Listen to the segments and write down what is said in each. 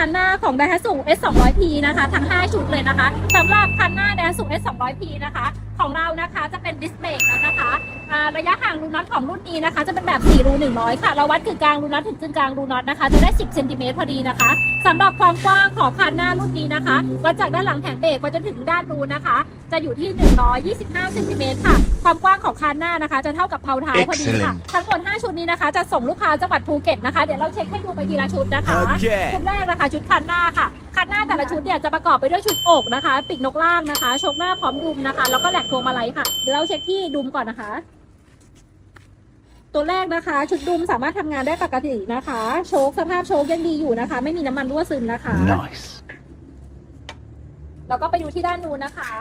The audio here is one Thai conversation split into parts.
คันหน้าของ d a สู S 2 0 0 P นะคะ ทั้ง 5 ชุดเลยนะคะสำหรับคันหน้า d a สู S 2 0 0 P นะคะ ของเรานะคะจะเป็นดิสเบรกแล้วนะคะอ่าระยะห่างรูน็อตของรุ่นนี้นะคะ จะเป็นแบบ 4 รู 100 ค่ะเราวัดกึ่งกลางรูน็อตถึงกึ่งกลางรูน็อตนะคะ จะได้ 10เซนติเมตรพอดีนะคะสำหรับความกว้างของคันหน้ารุ่นนี้นะคะวัดจากด้านหลังแผงเบรกไปจนถึงด้านรูนะคะ จะอยู่ที่ 125เซนติเมตรค่ะ ความกว้างของคันหน้านะคะ จะเท่ากับเพาท้ายพอดีค่ะ ทั้งหมด5ชุดนี้นะคะ จะส่งลูกค้าจังหวัดภูเก็ตนะคะเดี๋ยวเราเช็คให้ดูไปทีละชุดนะคะโอเคชุดแรกนะคะชุดคันหน้าค่ะ คันหน้าแต่ละชุดเนี่ยจะประกอบไปด้วยชุดอกนะคะปีกนกล่างนะคะชกหน้าพร้อมดุมนะคะ แล้วก็แหลกพวงมาลัยค่ะเดี๋ยวเราเช็คที่ดุมก่อนนะคะ ตัวแรกนะคะ ชุดดุมสามารถทำงานได้ปกตินะคะ โชคสภาพโชคยังดีอยู่นะคะ ไม่มีน้ำมันรั่วซึมนะคะ Nice. แล้วก็ไปดูที่ด้านนู้นนะคะ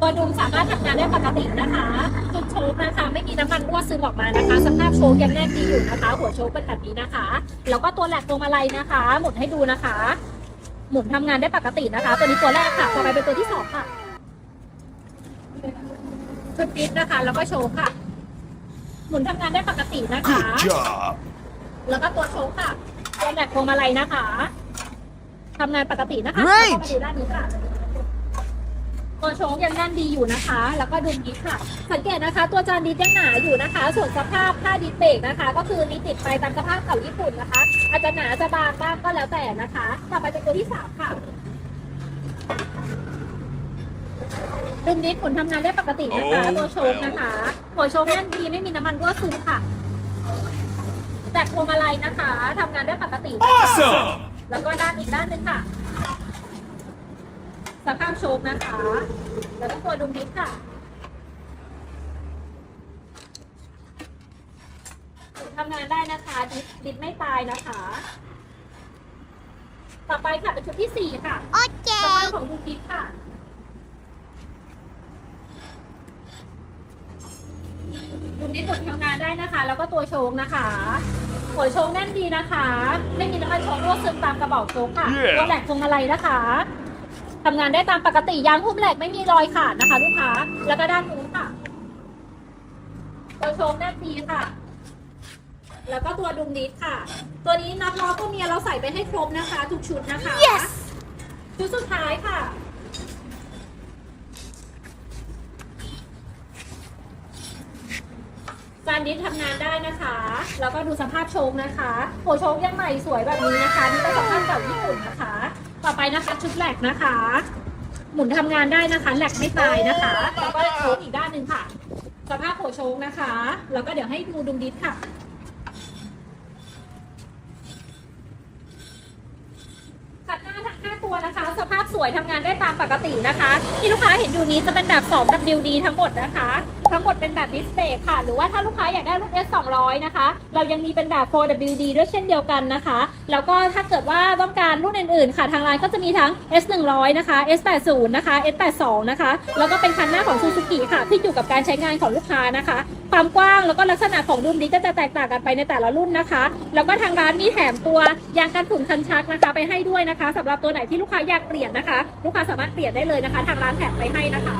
ตัวดุมสามารถทำงานได้ปกตินะคะจุดโชคนะคะ ไม่มีน้ำมันรั่วซึมออกมานะคะ สภาพโชคยังแน่นดีอยู่นะคะ หัวโชคเป็นแบบนี้นะคะ แล้วก็ตัวแหลกพวงมาลัยนะคะ หมุนให้ดูนะคะ หมุนทำงานได้ปกตินะคะ ตัวนี้ตัวแรกค่ะ ต่อไปเป็นตัวที่สองค่ะชุดปิดนะคะ แล้วก็โชคค่ะ หมุนทำงานได้ปกตินะคะ Good job. แล้วก็ตัวโชคค่ะตัวแหลกพวงมาลัยนะคะทำงานปกตินะคะ Great แล้วก็มาดูด้านนี้ค่ะ ตัวโชคยังแน่นดีอยู่นะคะ แล้วก็ดุมดิสค่ะ สังเกตนะคะ ตัวจานดิสยังหนาอยู่นะคะ ส่วนสภาพผ้าดิสเบรกนะคะ ก็คือนี่ติดไปตามสภาพเก่าญี่ปุ่นนะคะ อาจจะหนาจะบางบ้างก็แล้วแต่นะคะ ต่อไปเป็นตัวที่สามค่ะดุมดิสผลทำงานได้ปกตินะคะโอ้ตัวโชคนะคะหัวโชคแน่นดีไม่มีน้ำมันรั่วซึมค่ะแต่พวงมาลัยนะคะทำงานได้ปกตินะคะ Awesome. แล้วก็ด้านอีกด้านหนึงค่ะ สภาพโชคนะคะ แล้วก็ตัวดุมดิสค่ะทำงานได้นะคะดิสดิสไม่ตายนะคะ ต่อไปค่ะเป็นชุดที่สี่ค่ะโอเคสภาพของดุมดิสค่ะดุมดิสหมดทำงานได้นะคะ แล้วก็ตัวโชคนะคะหัวโชงแน่นดีนะคะ ไม่มีน้ำมันโชงรั่วซึมตามกระบอกโชงค่ะ Yeah ตัวแหลกพวงมาลัยนะคะ ทำงานได้ตามปกติยางหุ้มแหลกไม่มีรอยขาดนะคะ ลูกค้า แล้วก็ด้านนู้นค่ะตัวโชงแน่นดีค่ะ แล้วก็ตัวดุมดิสค่ะ ตัวนี้นับล้อก็มีเราใส่ไปให้ครบนะคะ ทุกชุดนะคะ yes ชุดสุดท้ายค่ะจานดิสทำงานได้นะคะ แล้วก็ดูสภาพโชคนะคะหัวโชคยังใหม่สวยแบบนี้นะคะ นี่เป็นสภาพเก่าญี่ปุ่นนะคะ ต่อไปนะคะชุดแหลกนะคะ หมุนทำงานได้นะคะแหลกไม่ตายนะคะแล้วก็โชคอีกด้านหนึ่งค่ะ สภาพหัวโชคนะคะ แล้วก็เดี๋ยวให้ดูดุมดิสค่ะขัดหน้าทั้ง5ตัวนะคะ สภาพสวยทำงานได้ตามปกตินะคะ ที่ลูกค้าเห็นอยู่นี้จะเป็นแบบ 2WD ทั้งหมดนะคะ ทั้งหมดเป็นแบบดิสเบรกค่ะ หรือว่าถ้าลูกค้าอยากได้รุ่น S 200นะคะ เรายังมีเป็นแบบ 4WD ด้วยเช่นเดียวกันนะคะ แล้วก็ถ้าเกิดว่าต้องการรุ่นอื่นๆ ค่ะ ทางร้านก็จะมีทั้ง S 100นะคะ S 80นะคะ S 82นะคะ แล้วก็เป็นคันหน้าของซูซูกิค่ะ ที่อยู่กับการใช้งานของลูกค้านะคะ ความกว้างแล้วก็ลักษณะของดุมนี้ก็จะแตกต่างกันไปในแต่ละรุ่นนะคะ แล้วก็ทางร้านมีแถมตัวยางกันฝุ่นคันชักนะคะ ไปให้ด้วยนะคะสำหรับตัวไหนที่ลูกค้าอยากเปลี่ยนนะคะ ลูกค้าสามารถเปลี่ยนได้เลยนะคะ ทางร้านแถมไปให้นะคะ